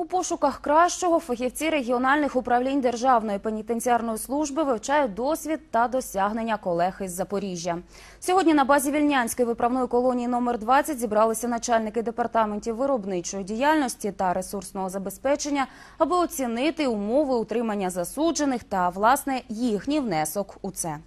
У пошуках кращого фахівці регіональних управлінь Державної пенітенціарної служби вивчають досвід та досягнення колег із Запоріжжя. Сьогодні на базі Вільнянської виправної колонії номер 20 зібралися начальники департаментів виробничої діяльності та ресурсного забезпечення, аби оцінити умови утримання засуджених та власне їхній внесок у це.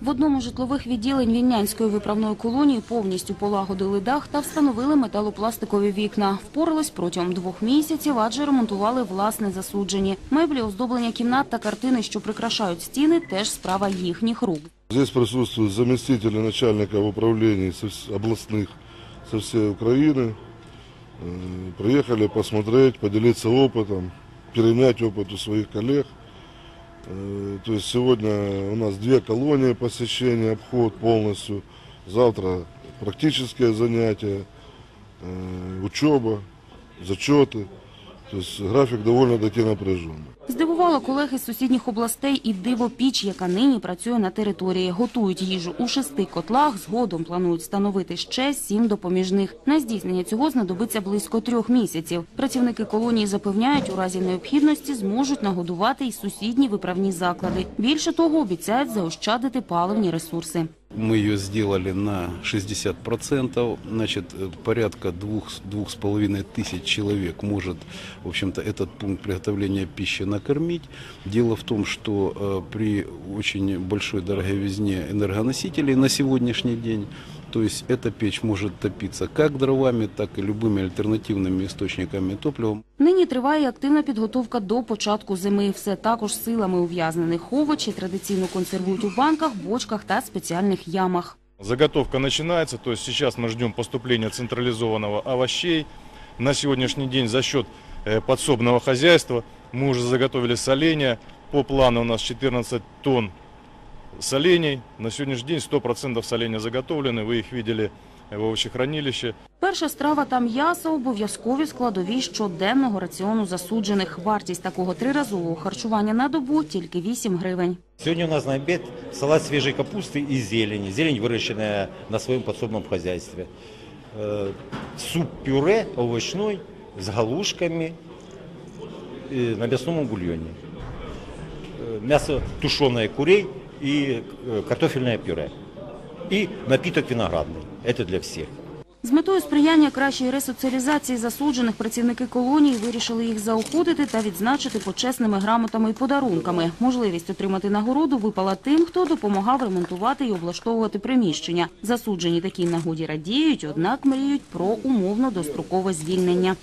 В одному з житлових відділень Вільнянської виправної колонії повністю полагодили дах та встановили металопластикові вікна. Впорались протягом двох місяців, адже ремонтували власне засуджені. Меблі, оздоблення кімнат та картини, що прикрашають стіни, теж справа їхніх рук. Здесь присутствуют заместители начальников управлений со вс- областных со всей Украины. Э, Приехали посмотреть, поделиться опытом, перенять опыт у своих коллег. Э, То есть сегодня у нас две колонии посещения, обход полностью. Завтра практические занятия, э, учеба, зачеты. То есть график довольно-таки напряженный. Здивувало колег із сусідніх областей і диво піч, яка нині працює на території. Готують їжу у шести котлах. Згодом планують встановити ще сім допоміжних. На здійснення цього знадобиться близько трьох місяців. Працівники колонії запевняють, у разі необхідності зможуть нагодувати і сусідні виправні заклади. Більше того, обіцяють заощадити паливні ресурси. Мы ее сделали на 60%, значит, э, порядка двух, двух с половиной тысяч человек может, в общем-то, этот пункт приготовления пищи накормить. Дело в том, что э, при очень большой дороговизне энергоносителей на сегодняшний день, то есть эта печь может топиться как дровами, так и любыми альтернативными источниками топлива. Нині триває активна підготовка до початку зими. Все також силами ув'язнених овочі традиційно консервують у банках, бочках та спеціальних ямах. Заготовка начинается, то есть сейчас мы ждем поступления централизованного овощей. На сегодняшний день за счет э, подсобного хозяйства мы уже заготовили соленья. По плану у нас 14 тонн солений. На сегодняшний день 100% соленья заготовлены. Вы их видели в овощехранилище. Перша страва та м'ясо – обов'язкові складові щоденного раціону засуджених. Вартість такого триразового харчування на добу – тільки 8 гривень. Сегодня у нас на обед салат свежей капусты и зелени. Зелень, выращенная на своем подсобном хозяйстве. Э, Суп-пюре овощной с галушками э, на мясном бульоне. Э, Мясо тушеное курей и э, картофельное пюре. И напиток виноградный. Это для всех. З метою сприяння кращої ресоціалізації засуджених працівники колонії вирішили їх заохотити та відзначити почесними грамотами і подарунками. Можливість отримати нагороду випала тим, хто допомагав ремонтувати і облаштовувати приміщення. Засуджені такій нагоді радіють, однак мріють про умовно дострокове звільнення.